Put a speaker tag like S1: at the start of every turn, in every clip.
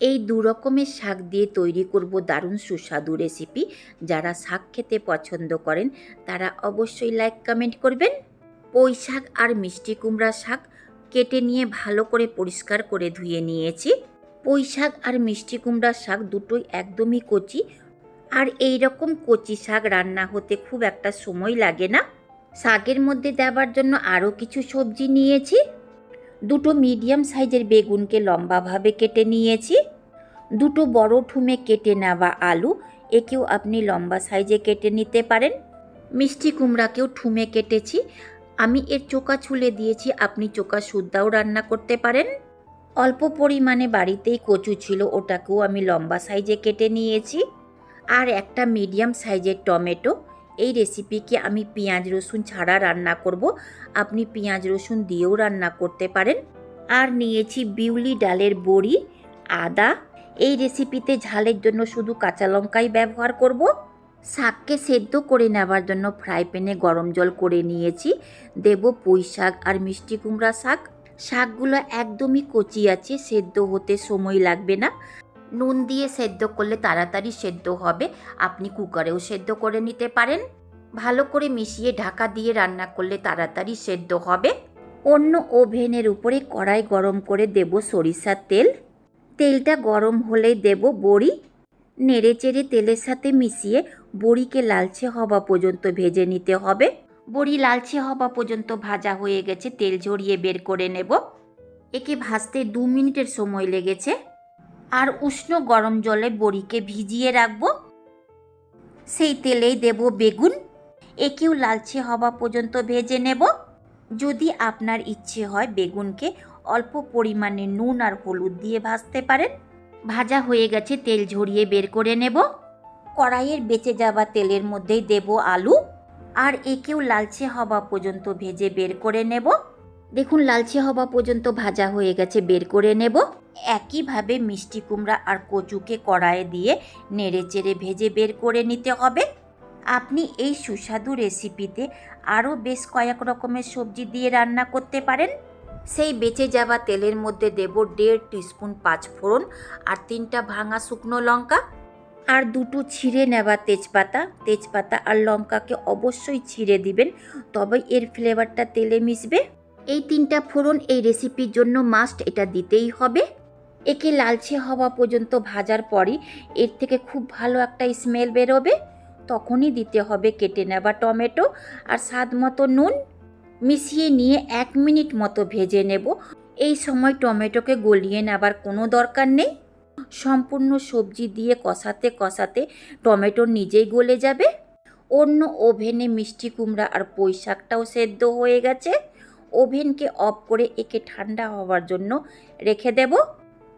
S1: এই দু রকমের শাক দিয়ে তৈরি করব দারুণ সুস্বাদু রেসিপি। যারা শাক খেতে পছন্দ করেন, তারা অবশ্যই লাইক কমেন্ট করবেন। পুঁই শাক আর মিষ্টি কুমড়া শাক কেটে নিয়ে ভালো করে পরিষ্কার করে ধুয়ে নিয়েছি। পুঁই শাক আর মিষ্টি কুমড়া শাক দুটোই একদমই কচি। আর এই রকম কচি শাক রান্না হতে খুব একটা সময় লাগে না। শাকের মধ্যে দেওয়ার জন্য আরও কিছু সবজি নিয়েছি। দুটো মিডিয়াম সাইজের বেগুনকে লম্বাভাবে কেটে নিয়েছি। দুটো বড় ঠুমে কেটে নেওয়া আলু, একেও আপনি লম্বা সাইজে কেটে নিতে পারেন। মিষ্টি কুমড়াকেও ঠুমে কেটেছি। আমি এর চোকা ছুলে দিয়েছি, আপনি চোকা সুদ্দাও রান্না করতে পারেন। অল্প পরিমাণে বাড়িতেই কচু ছিল, ওটাকেও আমি লম্বা সাইজে কেটে নিয়েছি। আর একটা মিডিয়াম সাইজের টমেটো এই রেসিপিকে আমি পেঁয়াজ রসুন ছাড়া রান্না করব। আপনি পেঁয়াজ রসুন দিয়েও রান্না করতে পারেন। আর নিয়েছি বিউলি ডালের বড়ি, আদা। এই রেসিপিতে ঝালের জন্য শুধু কাঁচা লঙ্কাই ব্যবহার করব। শাককে সেদ্ধ করে নেওয়ার জন্য ফ্রাই প্যানে গরম জল করে নিয়েছি। দেব পুঁই শাক আর মিষ্টি কুমড়া শাক। শাকগুলো একদমই কচি আছে, সেদ্ধ হতে সময় লাগবে না। নুন দিয়ে সেদ্ধ করলে তাড়াতাড়ি সেদ্ধ হবে। আপনি কুকারেও সেদ্ধ করে নিতে পারেন। ভালো করে মিশিয়ে ঢাকা দিয়ে রান্না করলে তাড়াতাড়ি সেদ্ধ হবে। অন্য ওভেনের উপরে কড়াই গরম করে দেব সরিষার তেল। তেলটা গরম হলেই দেব বড়ি। নেড়ে চেড়ে তেলের সাথে মিশিয়ে বড়িকে লালচে হওয়া পর্যন্ত ভেজে নিতে হবে। বড়ি লালচে হওয়া পর্যন্ত ভাজা হয়ে গেছে, তেল ঝরিয়ে বের করে নেব। একে ভাজতে দু মিনিটের সময় লেগেছে। আর উষ্ণ গরম জলে বড়িকে ভিজিয়ে রাখব। সেই তেলেই দেব বেগুন। একেও লালচে হওয়া পর্যন্ত ভেজে নেব। যদি আপনার ইচ্ছে হয় বেগুনকে অল্প পরিমাণে নুন আর হলুদ দিয়ে ভাজতে পারেন। ভাজা হয়ে গেছে, তেল ঝরিয়ে বের করে নেব। কড়াইয়ের বেঁচে যাওয়া তেলের মধ্যেই দেব আলু। আর একেও লালচে হওয়া পর্যন্ত ভেজে বের করে নেব। দেখুন, লালচে হওয়া পর্যন্ত ভাজা হয়ে গেছে, বের করে নেব। একইভাবে মিষ্টি কুমড়া আর কচুকে কড়াইয়ে দিয়ে নেড়ে চেড়ে ভেজে বের করে নিতে হবে। আপনি এই সুস্বাদু রেসিপিতে আরও বেশ কয়েক রকমের সবজি দিয়ে রান্না করতে পারেন। সেই বেঁচে যাওয়া তেলের মধ্যে দেব দেড় টিস্পুন পাঁচফোড়ন আর তিনটা ভাঙা শুকনো লঙ্কা আর দুটো ছিঁড়ে নেওয়া তেজপাতা। তেজপাতা আর লঙ্কাকে অবশ্যই ছিঁড়ে দিবেন, তবে এর ফ্লেভারটা তেলে মিশবে। এই তিনটা ফোড়ন এই রেসিপির জন্য মাস্ট এটা দিতেই হবে। একে লালচে হওয়া পর্যন্ত ভাজার পরই এর থেকে খুব ভালো একটা স্মেল বেরোবে। তখনই দিতে হবে কেটে নেওয়া টমেটো আর স্বাদ মতো নুন। মিশিয়ে নিয়ে এক মিনিট মতো ভেজে নেব। এই সময় টমেটোকে গলিয়ে নেবার কোনো দরকার নেই। সম্পূর্ণ সবজি দিয়ে কষাতে কষাতে টমেটো নিজেই গলে যাবে। অন্য ওভেনে মিষ্টি কুমড়া আর পুঁই শাকটাও সেদ্ধ হয়ে গেছে। ওভেনকে অফ করে একে ঠান্ডা হওয়ার জন্য রেখে দেব।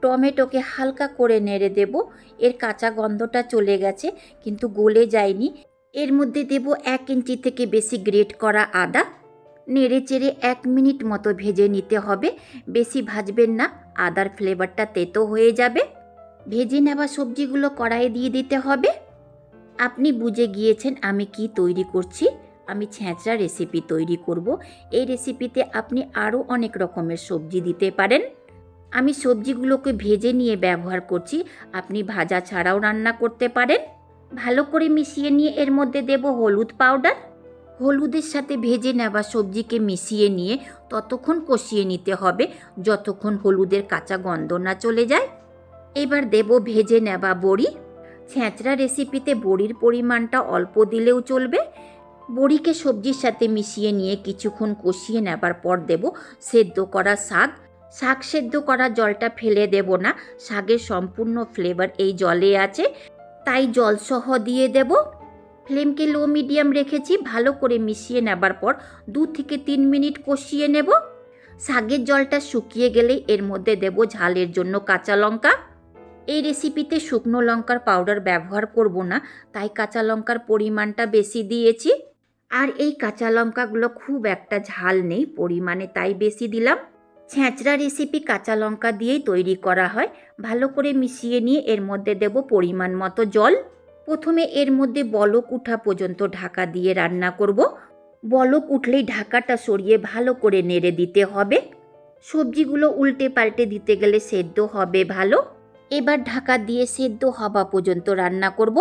S1: টমেটোকে হালকা করে নেড়ে দেব। এর কাঁচা গন্ধটা চলে গেছে, কিন্তু গলে যায়নি। এর মধ্যে দেব এক ইঞ্চি থেকে বেশি গ্রেট করা আদা। নেড়ে চেড়ে এক মিনিট মতো ভেজে নিতে হবে। বেশি ভাজবেন না, আদার ফ্লেভারটা তেতো হয়ে যাবে। ভেজে নেওয়া সবজিগুলো কড়াইয়ে দিয়ে দিতে হবে। আপনি বুঝে গিয়েছেন আমি কি তৈরি করছি। আমি ছেঁচড়া রেসিপি তৈরি করব। এই রেসিপিতে আপনি আরও অনেক রকমের সবজি দিতে পারেন। আমি সবজিগুলোকে ভেজে নিয়ে ব্যবহার করছি। আপনি ভাজা ছাড়াও রান্না করতে পারেন। ভালো করে মিশিয়ে নিয়ে এর মধ্যে দেব হলুদ পাউডার। হলুদের সাথে ভেজে নেওয়া সবজিকে মিশিয়ে নিয়ে ততক্ষণ কষিয়ে নিতে হবে, যতক্ষণ হলুদের কাঁচা গন্ধ না চলে যায়। এবার দেব ভেজে নেওয়া বড়ি। ছেঁচড়া রেসিপিতে বড়ির পরিমাণটা অল্প দিলেও চলবে। বড়িকে সবজির সাথে মিশিয়ে নিয়ে কিছুক্ষণ কষিয়ে নেবার পর দেব সেদ্ধ করা শাক। শাক সেদ্ধ করা জলটা ফেলে দেব না। শাকের সম্পূর্ণ ফ্লেভার এই জলে আছে। তাই জলসহ দিয়ে দেব। ফ্লেমকে লো মিডিয়াম রেখেছি, ভালো করে মিশিয়ে নেবার পর দু থেকে তিন মিনিট কষিয়ে নেব। শাকের জলটা শুকিয়ে গেলে এর মধ্যে দেব ঝালের জন্য কাঁচা লঙ্কা। এই রেসিপিতে শুকনো লঙ্কার পাউডার ব্যবহার করব না, তাই কাঁচা লঙ্কার পরিমাণটা বেশি দিয়েছি। আর এই কাঁচা লঙ্কাগুলো খুব একটা ঝাল নেই, পরিমাণে তাই বেশি দিলাম। ছেঁচড়া রেসিপি কাঁচা লঙ্কা দিয়েই তৈরি করা হয়। ভালো করে মিশিয়ে নিয়ে এর মধ্যে দেব পরিমাণ মতো জল। প্রথমে এর মধ্যে বলক উঠা পর্যন্ত ঢাকা দিয়ে রান্না করব। বলক উঠলেই ঢাকাটা সরিয়ে ভালো করে নেড়ে দিতে হবে। সবজিগুলো উল্টে পাল্টে দিতে গেলে সেদ্ধ হবে ভালো। এবার ঢাকা দিয়ে সেদ্ধ হওয়া পর্যন্ত রান্না করব।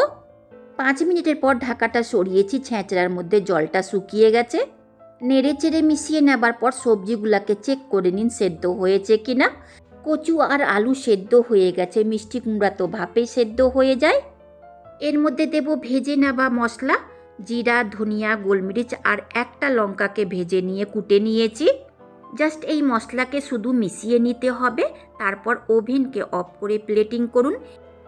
S1: পাঁচ মিনিটের পর ঢাকাটা সরিয়েছি ছ্যাঁচড়ার মধ্যে জলটা শুকিয়ে গেছে। নেড়ে চেড়ে মিশিয়ে নেবার পর সবজিগুলোকে চেক করে নিন, সেদ্ধ হয়েছে কিনা। কচু আর আলু সেদ্ধ হয়ে গেছে, মিষ্টি কুমড়া তো ভাপে সেদ্ধ হয়ে যায়। এর মধ্যে দেব ভেজে নেওয়া মশলা, জিরা, ধনিয়া, গোলমরিচ আর একটা লঙ্কাকে ভেজে নিয়ে কুটে নিয়েছি। জাস্ট এই মশলাকে শুধু মিশিয়ে নিতে হবে, তারপর ওভেনকে অফ করে প্লেটিং করুন।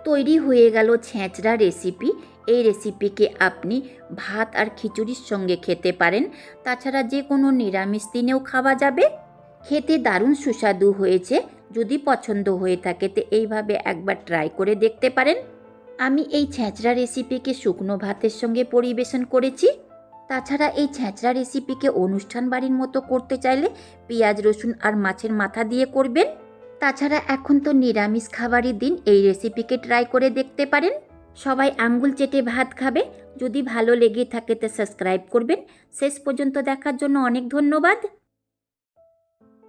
S1: তৈরি হয়ে গেল ছ্যাঁচড়া রেসিপি এই রেসিপিকে আপনি ভাত আর খিচুড়ির সঙ্গে খেতে পারেন। তাছাড়া যে কোনো নিরামিষ দিনেও খাওয়া যাবে। খেতে দারুণ সুস্বাদু হয়েছে। যদি পছন্দ হয়ে থাকে, তো এইভাবে একবার ট্রাই করে দেখতে পারেন। আমি এই ছ্যাঁচড়া রেসিপিকে শুকনো ভাতের সঙ্গে পরিবেশন করেছি। তাছাড়া এই ছ্যাঁচড়া রেসিপিকে অনুষ্ঠান বাড়ির মতো করতে চাইলে পেঁয়াজ, রসুন আর মাছের মাথা দিয়ে করবেন। তাছাড়া এখন তো নিরামিষ খাবারই দিন, এই রেসিপিকে ট্রাই করে দেখতে পারেন। সবাই আঙ্গুল চেটে ভাত খাবে। যদি ভালো লেগে থাকে তো সাবস্ক্রাইব করবেন। শেষ পর্যন্ত দেখার জন্য অনেক ধন্যবাদ।